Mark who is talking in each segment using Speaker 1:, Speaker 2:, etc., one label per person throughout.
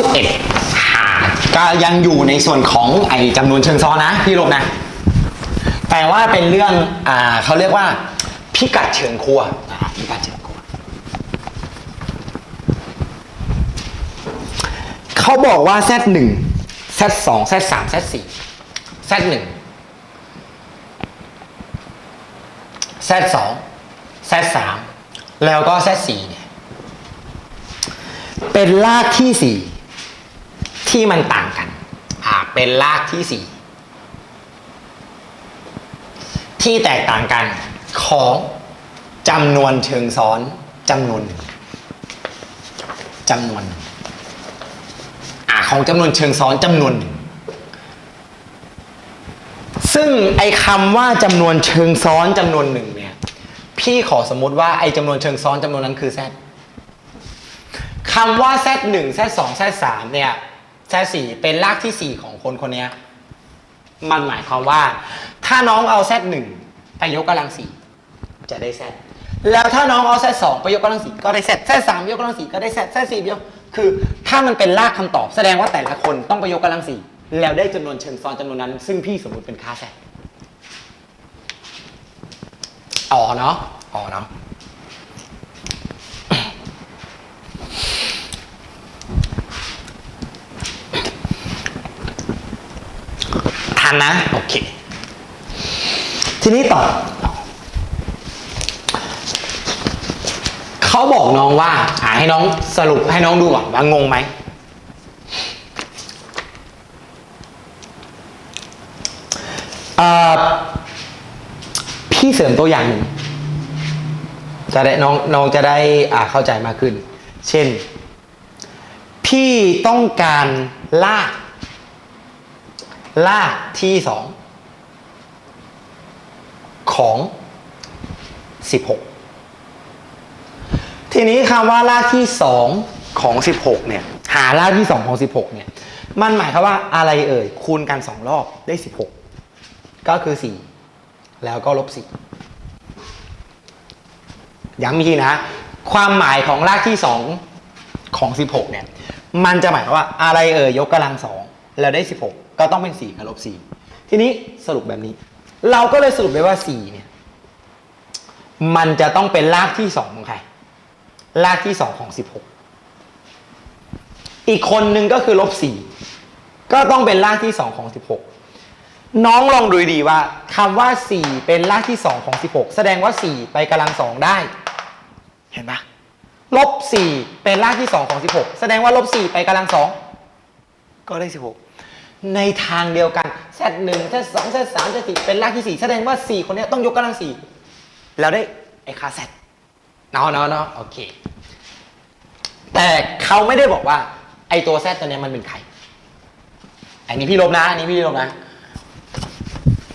Speaker 1: 11หาก็ยังอยู่ในส่วนของไอ้จำนวนเชิงซ้อนนะพี่ลบนะ แต่ว่าเป็นเรื่องอ่าเขาเรียกว่า พิกัดเชิงครัวอ่าพิกัดเชิงครัว เขาบอกว่า Z1 Z2 Z3 Z4 Z1 Z2 Z3 แล้วก็ Z4 เนี่ย เป็นรากที่4 ที่มันต่างกัน อ่า เป็นรากที่4ที่แตกต่างกันของจำนวนเชิงซ้อนจำนวนหนึ่งจำนวนอ่าของจำนวนเชิงซ้อนจำนวนหนึ่งซึ่งไอ้คำว่าจำนวนเชิงซ้อนจำนวนหนึ่งเนี่ย พี่ขอสมมติว่าไอ้จำนวนเชิงซ้อนจำนวนนั้นคือ z คำว่า z หนึ่ง z สอง z สามเนี่ย z สี่เป็นรากที่สี่ของคนคนนี้มันหมายความว่า ถ้าน้องเอา z หนึ่งไปยกกำลังสี่จะได้ z แล้วถ้าน้องเอา z สองไปยกกำลังสี่ก็ได้ z z สามยกกำลังสี่ก็ได้ z z สี่ยกคือ ถ้ามันเป็นรากคำตอบแสดงว่าแต่ละคนต้องไปยกกำลังสี่แล้วได้จำนวนเชิงซ้อนจำนวนนั้น ซึ่งพี่สมมุติเป็นค่า z อ๋อเนาะอ๋อเนาะ ทันนะโอเคทีนี้ต่อเขาบอกน้องว่าอ่าให้น้องสรุปให้น้องดูก่อนว่างงไหมพี่เสริมตัวอย่างหนึ่งจะได้น้องน้องจะได้อ่าเข้าใจมากขึ้น เช่น พี่ต้องการลาก ลากที่สองของ 16 ทีนี้คำว่าลากที่สองของ 16 เนี่ย หาลากที่สองของ 16 เนี่ย มันหมายความว่าอะไรเอ่ย คูณกันสองรอบได้ 16 ก็คือ 4 แล้วก็ลบ 4 ย้ำอีกทีนะ ความหมายของรากที่2ของ 16 เนี่ย มันจะหมายความว่าอะไรเอ่ยยกกำลังสองแล้วได้ 16 ก็ต้องเป็น4กับลบ4ทีนี้สรุปแบบนี้ เราก็เลยสรุปได้ว่า4เนี่ยมันจะต้องเป็นรากที่2ของใคร รากที่2ของ16อีกคนนึงก็คือลบ4ก็ต้องเป็นรากที่2ของ16น้องลองดูดีว่าคำว่า4เป็นรากที่2ของ16แสดงว่า4ไปกำลังสองได้ เห็นปะลบ4เป็นรากที่2ของ16แสดงว่าลบ4ไปกำลังสองก็ได้16 ในทางเดียวกัน z 1 z 2 z 3 z 4เป็นรากที่4แสดงว่า4คนนี้ต้องยกกำลัง4แล้วได้ไอ้ค่า z เนาะเนาะเนาะโอเค แต่เขาไม่ได้บอกว่า ไอ้ตัว z ตัวเนี้ยมันเป็นใคร อันนี้พี่ลบนะอันนี้พี่ลบนะ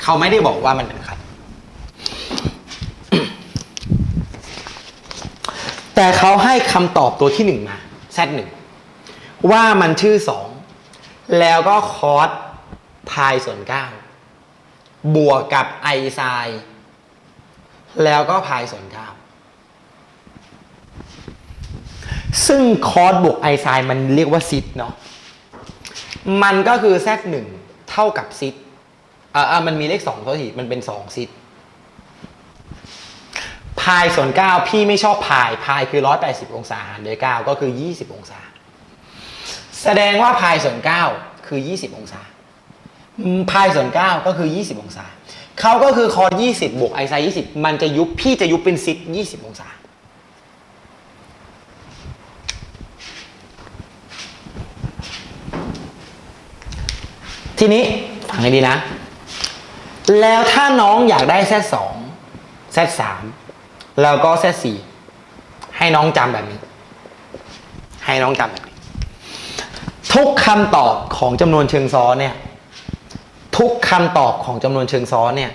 Speaker 1: เขาไม่ได้บอกว่ามันเป็นใคร แต่เขาให้คำตอบตัวที่หนึ่งมา z หนึ่งว่ามันชื่อสอง แล้วก็คอสพายส่วนเก้าบวกกับไอไซน์แล้วก็พายส่วนเก้าซึ่งคอสบวกไอไซน์มันเรียกว่าซิดเนาะมันก็คือ z หนึ่งเท่ากับซิดอ่ามันมีเลขสองตัวทีมันเป็นสองซิดพายส่วน9พี่ไม่ชอบพายพายคือ180องศาหารด้วย9ก็คือ20องศา แสดงว่าพายส่วน9คือ 20 องศา พายส่วน 9 ก็คือ 20 องศา เขาก็คือคอ20 บวกไอไซน์20 มันจะยุบ พี่จะยุบเป็นซิด20 องศา ทีนี้ฟังให้ดีนะ แล้วถ้าน้องอยากได้แซดสองแซดสามแล้วก็แซดสี่ให้น้องจำแบบนี้ ให้น้องจำแบบ ทุกคำตอบของจำนวนเชิงซ้อนเนี่ยทุกคำตอบของจำนวนเชิงซ้อนเนี่ย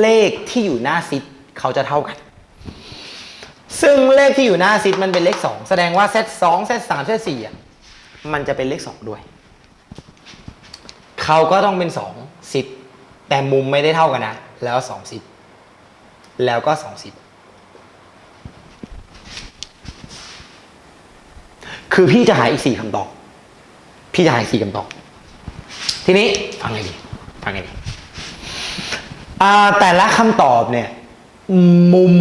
Speaker 1: เลขที่อยู่หน้าซิดเขาจะเท่ากัน ซึ่งเลขที่อยู่หน้าซิดมันเป็นเลขสองแสดงว่าเซตสองเซตสามเซตสี่อะมันจะเป็นเลขสองด้วย เขาก็ต้องเป็นสองซิดแต่มุมไม่ได้เท่ากันนะ แล้วสองซิดแล้วก็สองซิดคือพี่จะหาอีกสี่คำตอบ พี่จะหาสี่คำตอบทีนี้ฟังไงดีฟังไงดีแต่ละคำตอบเนี่ย มุม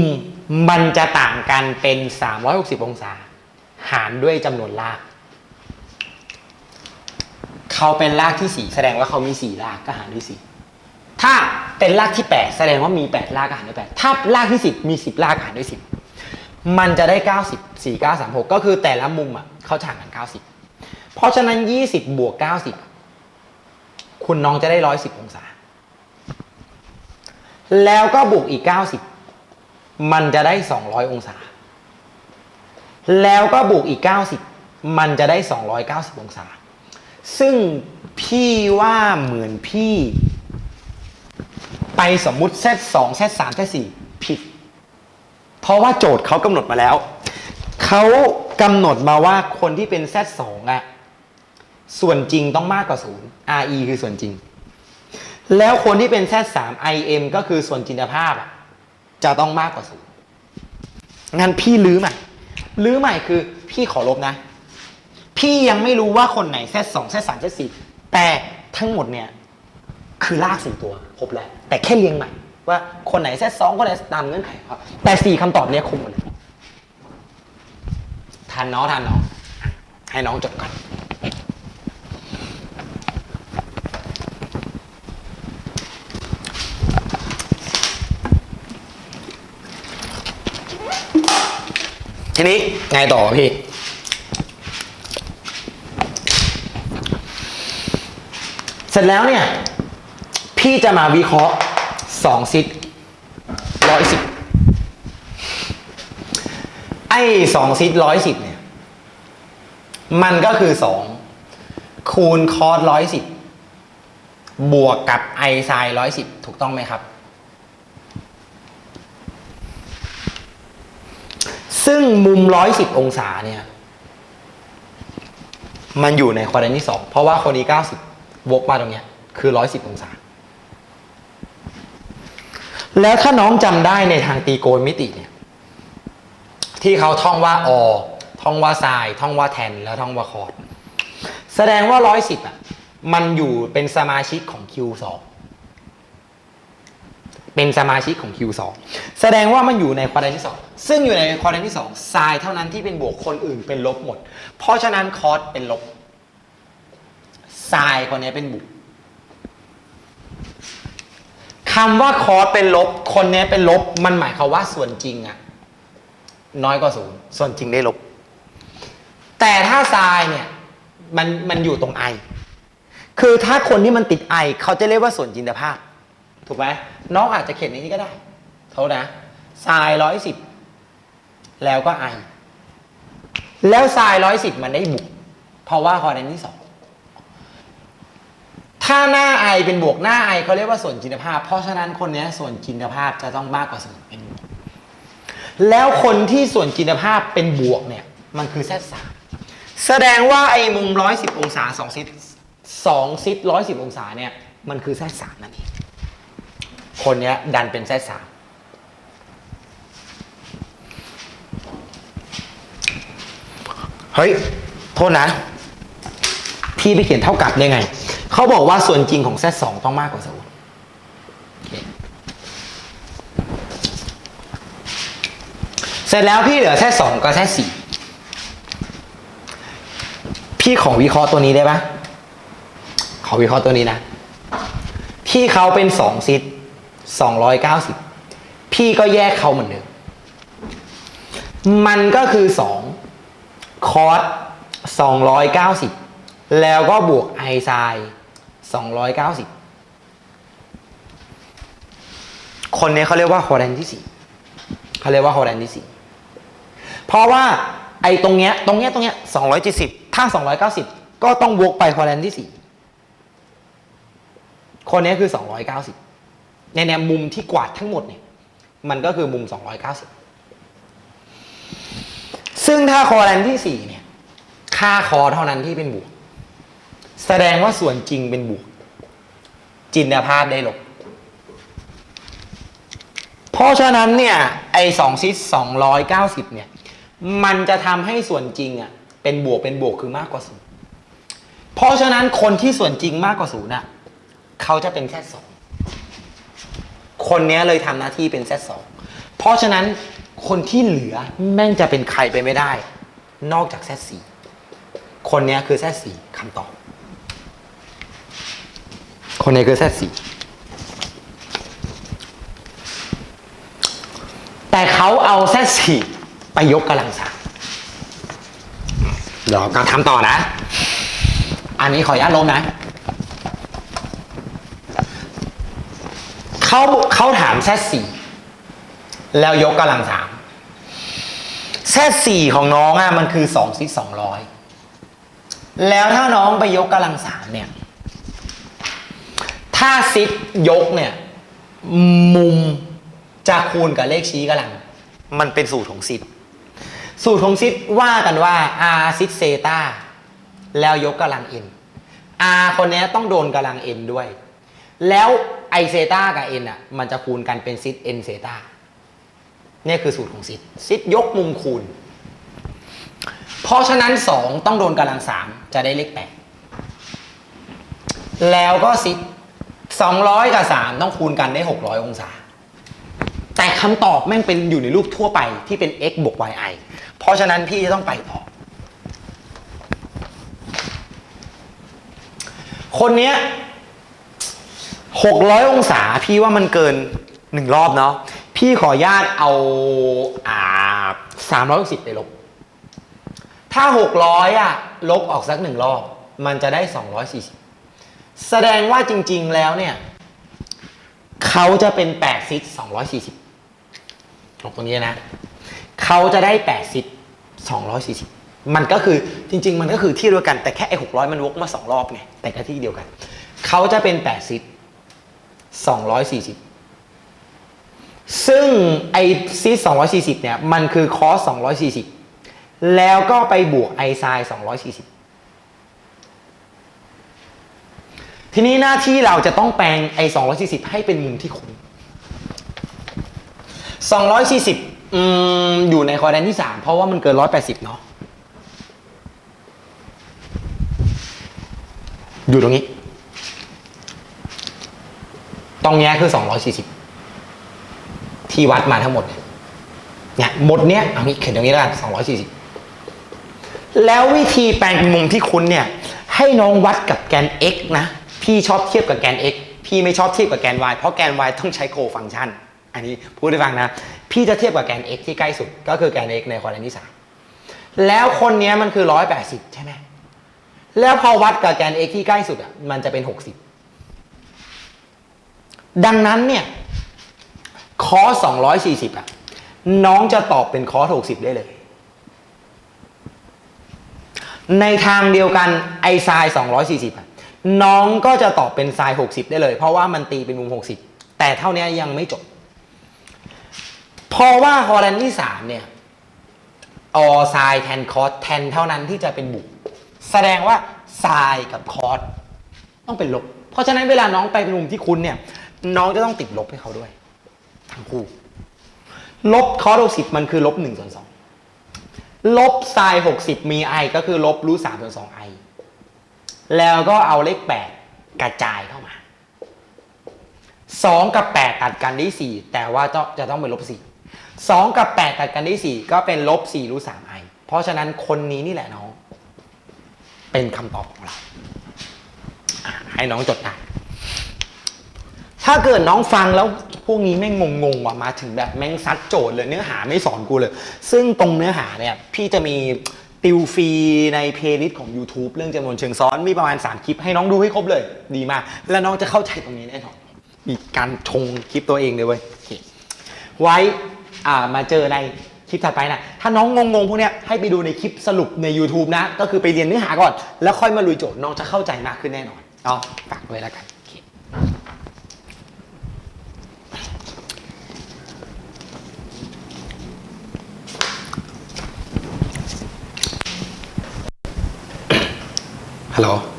Speaker 1: มันจะต่างกันเป็น 360 องศา หารด้วยจำนวนราก เขาเป็นรากที่ 4 แสดงว่าเขามี4รากก็หารด้วย 4 ถ้าเป็นรากที่ 8 แสดงว่ามี8รากก็หารด้วย 8 ถ้ารากที่ 10 มี 10รากก็หารด้วย 10 มันจะได้ 90 4 9 3 6 ก็คือแต่ละมุมอะเขาจะห่างกัน 90 เพราะฉะนั้น 20 บวก 90 คุณน้องจะได้ 110 องศา แล้วก็บวกอีก 90 มันจะได้ 200 องศา แล้วก็บวกอีก 90 มันจะได้ 290 องศา ซึ่งพี่ว่าเหมือนพี่ ไปสมมุติเซตสองเซตสามเซตสี่ผิด เพราะว่าโจทย์เขากำหนดมาแล้ว เขากำหนดมาว่าคนที่เป็นเซตสองอะ ส่วนจริงต้องมากกว่าศูนย์ RE คือส่วนจริง แล้วคนที่เป็นเซตสาม IM ก็คือส่วนจินตภาพ จะต้องมากกว่าศูนย์งั้นพี่ลื้อใหม่ลื้อใหม่คือพี่ขอลบนะ พี่ยังไม่รู้ว่าคนไหนเซตสองเซตสามเซตสี่แต่ทั้งหมดเนี่ยคือลากสี่ตัวครบแล้วแต่แค่เรียงใหม่ ว่าคนไหนเซตสองคนไหนตามเงื่อนไขครับ แต่สี่คำตอบเนี้ยครบหมดทันเนาะทันนาะอะให้น้องจดก่อน ทีนี้ไงต่อพี่ เสร็จแล้วเนี่ย พี่จะมาวิเคราะห์สองซิทร้อยสิบไอ้สองซิทร้อยสิบเนี่ย มันก็คือสองคูณคอร์สร้อยสิบบวกกับไอไซร้อยสิบถูกต้องไหมครับ ซึ่งมุมร้อยสิบองศาเนี่ย มันอยู่ในควอดรนที่สองเพราะว่าคนนี้เก้าสิบวกมาตรงเนี้ย คือร้อยสิบองศา แล้วถ้าน้องจำได้ในทางตีโกณมิติเนี่ย ที่เขาท่องว่าอท่องว่าไซน์ท่องว่าแทน แล้วท่องว่าคอร์ดแสดงว่าร้อยสิบอะ มันอยู่เป็นสมาชิกของ Q2 เป็นสมาชิกของ Q2 แสดงว่ามันอยู่ในควอดรนที่ 2 ซึ่งอยู่ในควอดรนที่2ไซน์เท่านั้นที่เป็นบวกคนอื่นเป็นลบหมด เพราะฉะนั้นคอสเป็นลบไซน์คนนี้เป็นบวกคำว่าคอสเป็นลบ คนนี้เป็นลบ มันหมายความว่าส่วนจริงอะน้อยกว่าศูนย์ส่วนจริงได้ลบ แต่ถ้าไซน์เนี่ยมันมันอยู่ตรงไอคือถ้าคนที่มันติดไอเขาจะเรียกว่าส่วนจินตภาพ ถูกไหมน้องอาจจะเขียนในนี้ก็ได้เท่านะทรายร้อยสิบแล้วก็ไอ แล้วทรายร้อยสิบมันได้บวกเพราะว่าคอร์ดนที่สองถ้าหน้าไอเป็นบวกหน้าไอเขาเรียกว่าส่วนจินตภาพ เพราะฉะนั้นคนนี้ส่วนจินตภาพจะต้องมากกว่าส่วนเป็นบวกแล้วคนที่ส่วนจินตภาพเป็นบวกเนี่ยมันคือแซดสามแสดงว่าไอ้มุมร้อยสิบองศาสองซิดสองซิดร้อยสิบองศาเนี่ย มันคือแซดสามนั่นเอง คนเนี้ยดันเป็นแซดสามเฮ้ย โทษนะ พี่ไปเขียนเท่ากับได้ไง เขาบอกว่าส่วนจริงของแซดสองต้องมากกว่าศูนย์เสร็จแล้วพี่เหลือแซดสองกับแซดสี่พี่ของวิเคราะห์ตัวนี้ได้ปะขอวิเคราะห์ตัวนี้นะ ที่เขาเป็นสองซิท สองร้อยเก้าสิบพี่ก็แยกเขาเหมือนเดิมมันก็คือสองคอสสองร้อยเก้าสิบแล้วก็บวกไอไซสองร้อยเก้าสิบคนนี้เขาเรียกว่าคอร์ดนที่สี่เขาเรียกว่าคอร์ดนที่สี่เพราะว่าไอตรงเนี้ยตรงเนี้ยตรงเนี้ยสองร้อยเจ็ดสิบถ้าสองร้อยเก้าสิบก็ต้องวกไปคอร์ดนที่สี่คนนี้คือ 290 ในแนวมุมที่กวาดทั้งหมดเนี่ยมันก็คือมุม 290 ซึ่งถ้าคอแลนที่ 4 เนี่ย ค่าคอเท่านั้นที่เป็นบวก แสดงว่าส่วนจริงเป็นบวก จินตภาพได้ลบ เพราะฉะนั้นเนี่ย ไอ้สองซิส290เนี่ย มันจะทำให้ส่วนจริงอะ เป็นบวกเป็นบวกคือมากกว่าศูนย์เพราะฉะนั้นคนที่ส่วนจริงมากกว่าศูนย์อะ เขาจะเป็นแซดสอง คนนี้เลยทำหน้าที่เป็นแซดสองเพราะฉะนั้นคนที่เหลือแม่งจะเป็นใครไปไม่ได้ นอกจากแซดสี่คนนี้คือแซดสี่คำตอบ คนนี้คือแซดสี่แต่เขาเอาแซดสี่ไปยกกำลังสามเดี๋ยวก็ทำต่อนะ อันนี้ขออนุญาตลบนะ เขาเขาถามแซดสี่แล้วยกกำลังสามแซดสี่ของน้องอะมันคือสองซิสองร้อยแล้วถ้าน้องไปยกกำลังสามเนี่ย ถ้าซิดยกเนี่ย มุมจะคูณกับเลขชี้กำลัง มันเป็นสูตรของซิดสูตรของซิดว่ากันว่า r ซิดเซตาแล้วยกกำลัง n r คนเนี้ต้องโดนกำลัง n ด้วย แล้ว ไอเซตากับ n อะมันจะคูณกันเป็นซิด n เซตาเนี่ยคือสูตรของซิดซิดยกมุมคูณ เพราะฉะนั้น 2 ต้องโดนกำลัง 3 จะได้เลข 8 แล้วก็ซิด200 กับ 3 ต้องคูณกันได้ 600 องศา แต่คำตอบแม่งเป็นอยู่ในรูปทั่วไปที่เป็น x บวก yi เพราะฉะนั้นพี่จะต้องไปต่อ คนเนี้ย 600 องศาพี่ว่ามันเกินหนึ่งรอบเนาะพี่ขออนุญาตเอาอ่า360ไปลบ ถ้า600อะลบออกสักหนึ่งรอบ มันจะได้240แสดงว่าจริง ๆ แล้วเนี่ยเขาจะเป็น8ซิด240ลบตรงนี้นะเขาจะได้8ซิด240มันก็คือจริง ๆ มันก็คือที่เดียวกันแต่แค่ไอ้600มันวกมา2รอบไงแต่ก็ที่เดียวกันเขาจะเป็น8ซิด 240 ซึ่งไอ้ซิด240 เนี่ย มันคือคอส240 แล้วก็ไปบวกไอไซน์240 ทีนี้หน้าที่เราจะต้องแปลงไอ้240 ให้เป็นมุมที่คุ้ม240อืมอยู่ในคอร์ดนที่ 3 เพราะว่ามันเกิน 180 เนาะอยู่ตรงนี้ ตรงเนี้ยคือ240ที่วัดมาทั้งหมดเนี่ยเนี่ยหมดเนี้ยเอางี้เขียนตรงนี้แล้วกัน240แล้ววิธีแปลงเป็นมุมที่คุ้นเนี่ย ให้น้องวัดกับแกน x นะ พี่ชอบเทียบกับแกน x พี่ไม่ชอบเทียบกับแกน y เพราะแกน y ต้องใช้โคฟังชัน อันนี้พูดให้ฟังนะ พี่จะเทียบกับแกน x ที่ใกล้สุด ก็คือแกน x ในควอดนที่3แล้วคนเนี้ยมันคือ 180 ใช่ไหม แล้วพอวัดกับแกน x ที่ใกล้สุดอะ มันจะเป็น 60 ดังนั้นเนี่ยคอส240อะ น้องจะตอบเป็นคอส60ได้เลย ในทางเดียวกันไอไซน์240อยสี่สิบอะ น้องก็จะตอบเป็นไซน์60ได้เลย เพราะว่ามันตีเป็นมุม60แต่เท่านี้ยังไม่จบ เพราะว่าฮอลแลนที่3เนี่ยออไซน์แทนคอสแทนเท่านั้นที่จะเป็นบุก แสดงว่าไซน์กับคอสต้องเป็นลบ เพราะฉะนั้นเวลาน้องไปเป็นมุมที่คุณเนี่ย น้องจะต้องติดลบให้เขาด้วย ทั้งคู่ ลบคอส60มันคือลบ1ส่วน2ลบไซน์60มี i ก็คือลบรูท3ส่วน2 i แล้วก็เอาเลข8กระจายเข้ามา2กับ8ตัดกันได้4แต่ว่าจะจะต้องเป็นลบ4 2กับ8ตัดกันได้4ก็เป็นลบ4รูท3 i เพราะฉะนั้นคนนี้นี่แหละน้อง เป็นคำตอบของเราให้น้องจดได้ ถ้าเกิดน้องฟังแล้วพวกนี้แม่งงงๆว่ะมาถึงแบบแม่งซัดโจทย์เลยเนื้อหาไม่สอนกูเลย ซึ่งตรงเนื้อหาเนี่ยพี่จะมีติวฟรีในเพลย์ลิสต์ของ YouTube เรื่องจำนวนเชิงซ้อนมีประมาณ 3 คลิปให้น้องดูให้ครบเลย ดีมาก แล้วน้องจะเข้าใจตรงนี้แน่นอนมีการชงคลิปตัวเองเลยเว้ยไว้อ่ามาเจอในคลิปถัดไปนะถ้าน้องงงๆพวกเนี้ยให้ไปดูในคลิปสรุปใน YouTube นะ ก็คือไปเรียนเนื้อหาก่อน แล้วค่อยมาลุยโจทย์น้องจะเข้าใจมากขึ้นแน่นอนเอาฝากไว้แล้วกัน Hello.